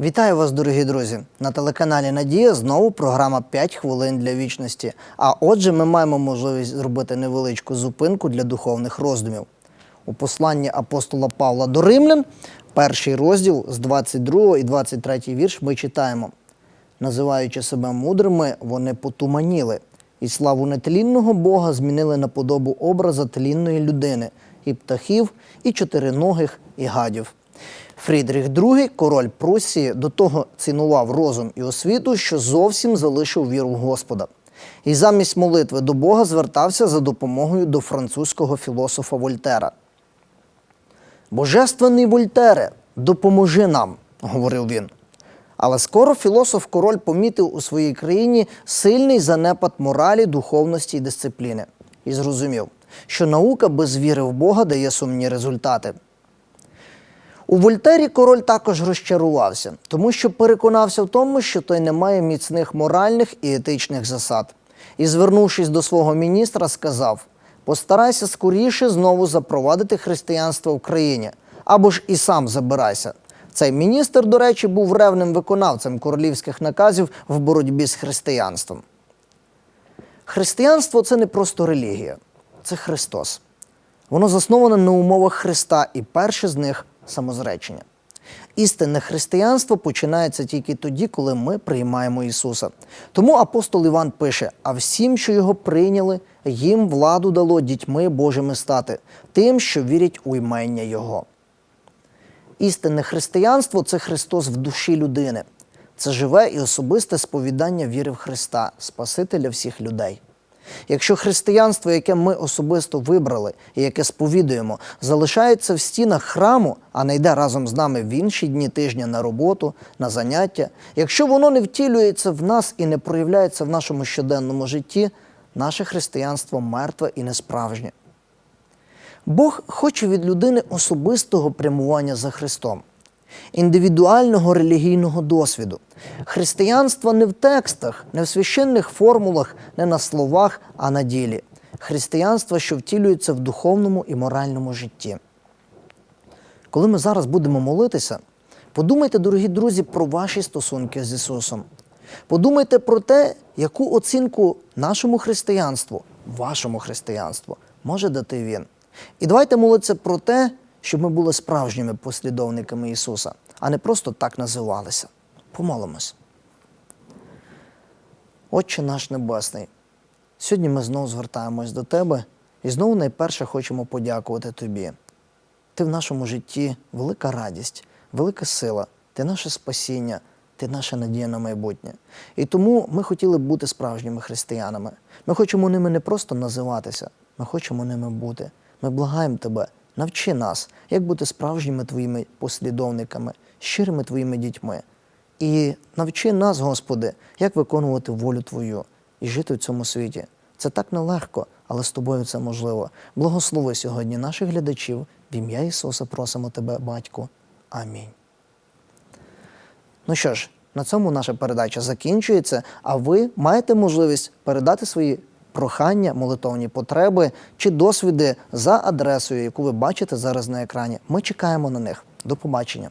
Вітаю вас, дорогі друзі! На телеканалі Надія знову програма «5 хвилин для вічності. А отже, ми маємо можливість зробити невеличку зупинку для духовних роздумів. У посланні апостола Павла до Римлян, перший розділ з 22 і 23 вірш, ми читаємо: називаючи себе мудрими, вони потуманіли, і славу нетлінного Бога змінили на подобу образа тлінної людини, і птахів, і чотириногих, і гадів. Фрідріх II, король Пруссії, до того цінував розум і освіту, що зовсім залишив віру в Господа. І замість молитви до Бога звертався за допомогою до французького філософа Вольтера. Божественний Вольтере, допоможи нам, говорив він. Але скоро філософ король помітив у своїй країні сильний занепад моралі, духовності і дисципліни і зрозумів, що наука без віри в Бога дає сумні результати. У Вольтері король також розчарувався, тому що переконався в тому, що той не має міцних моральних і етичних засад. І, звернувшись до свого міністра, сказав: постарайся скоріше знову запровадити християнство в країні, або ж і сам забирайся. Цей міністр, до речі, був ревним виконавцем королівських наказів в боротьбі з християнством. Християнство це не просто релігія, це Христос. Воно засноване на умовах Христа, і перше з них самозречення. Істинне християнство починається тільки тоді, коли ми приймаємо Ісуса. Тому апостол Іван пише: а всім, що його прийняли, їм владу дало дітьми Божими стати, тим, що вірять у імення Його. Істинне християнство це Христос в душі людини. Це живе і особисте сповідання віри в Христа, Спасителя всіх людей. Якщо християнство, яке ми особисто вибрали і яке сповідуємо, залишається в стінах храму, а не йде разом з нами в інші дні тижня на роботу, на заняття, якщо воно не втілюється в нас і не проявляється в нашому щоденному житті, наше християнство мертве і несправжнє. Бог хоче від людини особистого прямування за Христом, індивідуального релігійного досвіду. Християнство не в текстах, не в священних формулах, не на словах, а на ділі. Християнство, що втілюється в духовному і моральному житті. Коли ми зараз будемо молитися, подумайте, дорогі друзі, про ваші стосунки з Ісусом. Подумайте про те, яку оцінку нашому християнству, вашому християнству може дати Він. І давайте молитися про те, щоб ми були справжніми послідовниками Ісуса, а не просто так називалися. Помолимось. Отче наш Небесний, сьогодні ми знову звертаємось до Тебе і знову найперше хочемо подякувати Тобі. Ти в нашому житті велика радість, велика сила, ти наше спасіння, ти наша надія на майбутнє. І тому ми хотіли б бути справжніми християнами. Ми хочемо ними не просто називатися, ми хочемо ними бути. Ми благаємо Тебе, навчи нас, як бути справжніми Твоїми послідовниками, щирими Твоїми дітьми. І навчи нас, Господи, як виконувати волю Твою і жити в цьому світі. Це так нелегко, але з тобою це можливо. Благослови сьогодні наших глядачів. В ім'я Ісуса просимо Тебе, Батьку. Амінь. Ну що ж, на цьому наша передача закінчується, а ви маєте можливість передати свої прохання, молитовні потреби чи досвіди за адресою, яку ви бачите зараз на екрані. Ми чекаємо на них. До побачення.